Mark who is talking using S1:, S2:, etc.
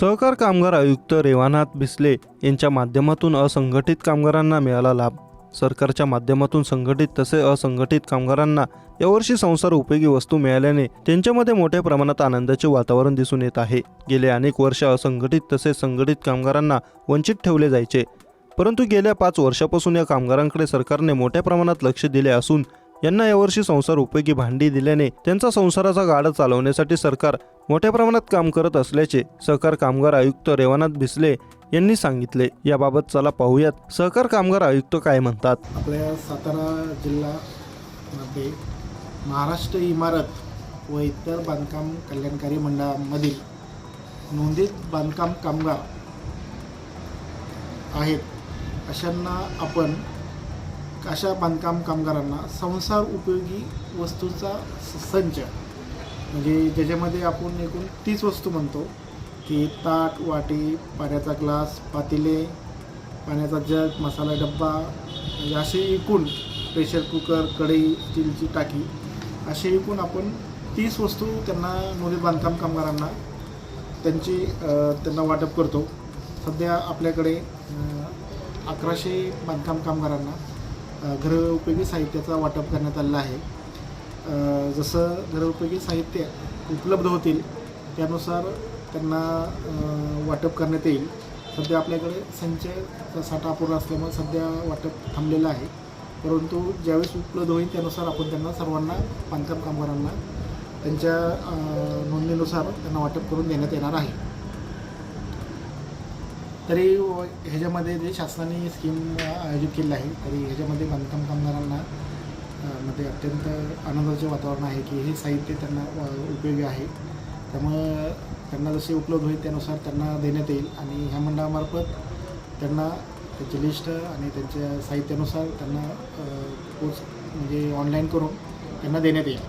S1: सहकार कामगार आयुक्त रेवानाथ बिस्ले यांच्या माध्यमातून असंघटित कामगारांना मिळाला लाभ. सरकारच्या माध्यमातून संघटित तसे असंघटित कामगारांना यावर्षी संसार उपयोगी वस्तू मिळाल्याने त्यांच्यामध्ये मोठ्या प्रमाणात आनंदाचे वातावरण दिसून येत आहे. गेले अनेक वर्ष असंघटित तसे संघटित कामगारांना वंचित ठेवले जायचे. परंतु गेल्या पाच वर्षापासून या कामगारांकडे सरकारने मोठ्या प्रमाणात लक्ष दिले असून यांना यावर्षी संसार उपयोगी भांडी दिल्याने त्यांचा संसाराचा गाडा चालवण्यासाठी सरकार मोठ्या प्रमाणात काम करत असल्याचे सहकार कामगार आयुक्त रेवानाथ भिसले यांनी सांगितले. याबाबत चला पाहूयात. सहकार कामगार आयुक्त काय म्हणतात?
S2: आपल्या सातारा जिल्ह्यामध्ये महाराष्ट्र इमारत व इतर बांधकाम कल्याणकारी मंडळामधील नोंदीत बांधकाम कामगार आहेत. अशांना आपण अशा बांधकाम कामगारांना संसार उपयोगी वस्तूचा स- संच म्हणजे ज्याच्यामध्ये आपण एकूण तीस वस्तू म्हणतो की ताट वाटी पाण्याचा ग्लास पातेले पाण्याचा जग मसाला डब्बा म्हणजे असे एकूण प्रेशर कुकर कढई स्टीलची टाकी असे एकूण आपण तीस वस्तू त्यांना नोंदीत बांधकाम कामगारांना त्यांची त्यांना वाटप करतो. सध्या आपल्याकडे अकराशे बांधकाम कामगारांना घरोपयोगी साहित्याचा वाटप करण्यात आलेला आहे. जसं घरोपयोगी साहित्य उपलब्ध होतील त्यानुसार त्यांना वाटप करण्यात येईल. सध्या आपल्याकडे संचयचा साठा पूर्ण असल्यामुळे सध्या वाटप थांबलेलं आहे. परंतु ज्यावेळेस उपलब्ध होईल त्यानुसार आपण त्यांना सर्वांना बांधकाम कामगारांना त्यांच्या नोंदणीनुसार त्यांना वाटप करून देण्यात येणार आहे. तरी व- ह्याच्यामध्ये जे शासनाने स्कीम आयोजित केली आहे तरी ह्याच्यामध्ये बांधकाम कामगारांना मध्ये अत्यंत आनंदाचे वातावरण आहे की हे साहित्य त्यांना उपयोगी आहे. त्यामुळं त्यांना जसे उपलब्ध होईल त्यानुसार त्यांना देण्यात येईल आणि ह्या मंडळामार्फत त्यांना त्यांची लिस्ट आणि त्यांच्या साहित्यानुसार त्यांना पोच म्हणजे ऑनलाईन करून त्यांना देण्यात येईल.